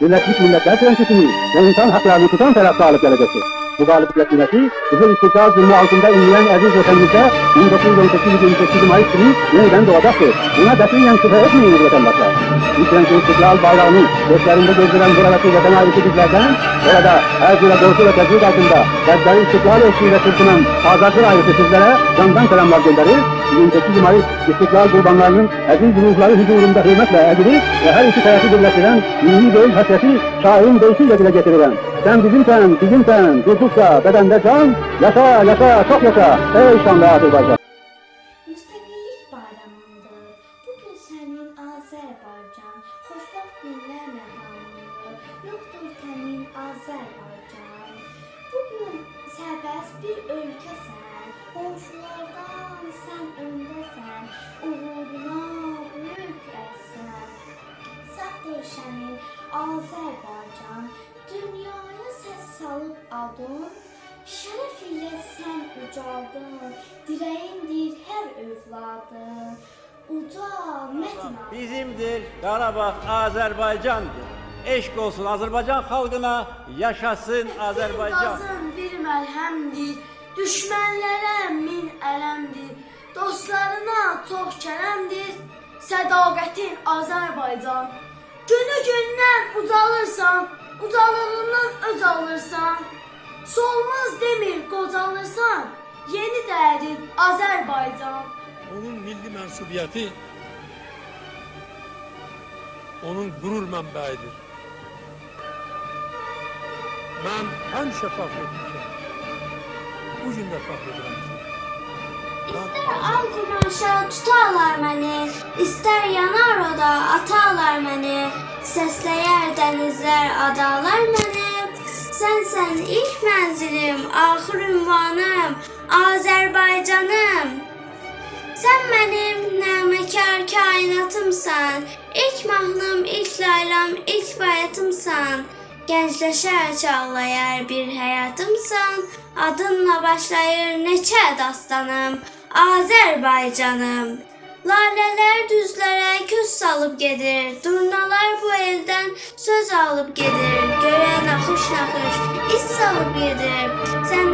Birleşmiş Milletler Prensipini ve insan haklarını tutan taraf galip gelecektir. Bu galibiyet cümlesi, bizim istiklal zulmü altında inleyen aziz vatanımızda 1928-28 Mayıs günü yeniden doğacaktır. Buna definen şüphe etmeyiniz vatandaşlar. Yüklenci istiklal bayrağını göklerinde gezdiren buradaki vatan ayrısı bizlerden, orada türlü korku ve tezgid altında gaddari istiklal eşliğiyle sırtınan azatır ayrısı sizlere candan selamlar gönderir. 28 Mayıs istiklal kurbanlarının aziz ruhları huzurunda hürmetle eğilir ve her iki tarafı birleştiren milli değil hasreti şairin deyişiyle dile getirilen sen bizimsen, bizimsen, durdukça bedende can, yaşa, yaşa, çok yaşa, ey şanlı Azerbaycan. Müstakillik bayramındır. Bugün senin Azerbaycan, xoşbəxt günlər məqamındır. Yoxdur tənin Azərbaycan. Bugün sərbəst bir ölkəsən, qonşulardan sən böyük rəssən. Sağdır sənin Azərbaycan, dünyaya səs salıb adın, şərəf ilə sən ucaldın, dirəyindir hər övladın. Uca mətin Bizimdir, Karabağ Azerbaycan'dır. Eşk olsun Azerbaycan halkına, yaşasın Azerbaycan. Qazın bir məlhəmdir, düşmənlərə dostlarına çox kərəmdir, sədaqətin Azərbaycan. Günü gündən ucalırsan, ucalığından öz alırsan. Solmaz demir qocalırsan, yeni dərin Azərbaycan. onun milli mensubiyeti onun gurur mənbəyidir. Mən həmişə fəxr etmişəm. Bu gün də fəxr edirəm. İstər al qumaşa tutarlar məni, istər yanar oda atarlar məni, səsləyər dənizlər adalar məni. Sənsən ilk mənzilim, axır ünvanım, Azərbaycanım. Sən mənim nəməkar kainatımsan, ilk mahnım, ilk laylam, ilk bayatımsan. Gəncləşər çağlayar bir həyatımsan, adınla başlayır neçə dastanım, Azərbaycanım. Lalələr düzlərə köz salıb gedir, durnalar bu eldən söz alıb gedir, göyə naxış naxış is salıb gedir. Səndədir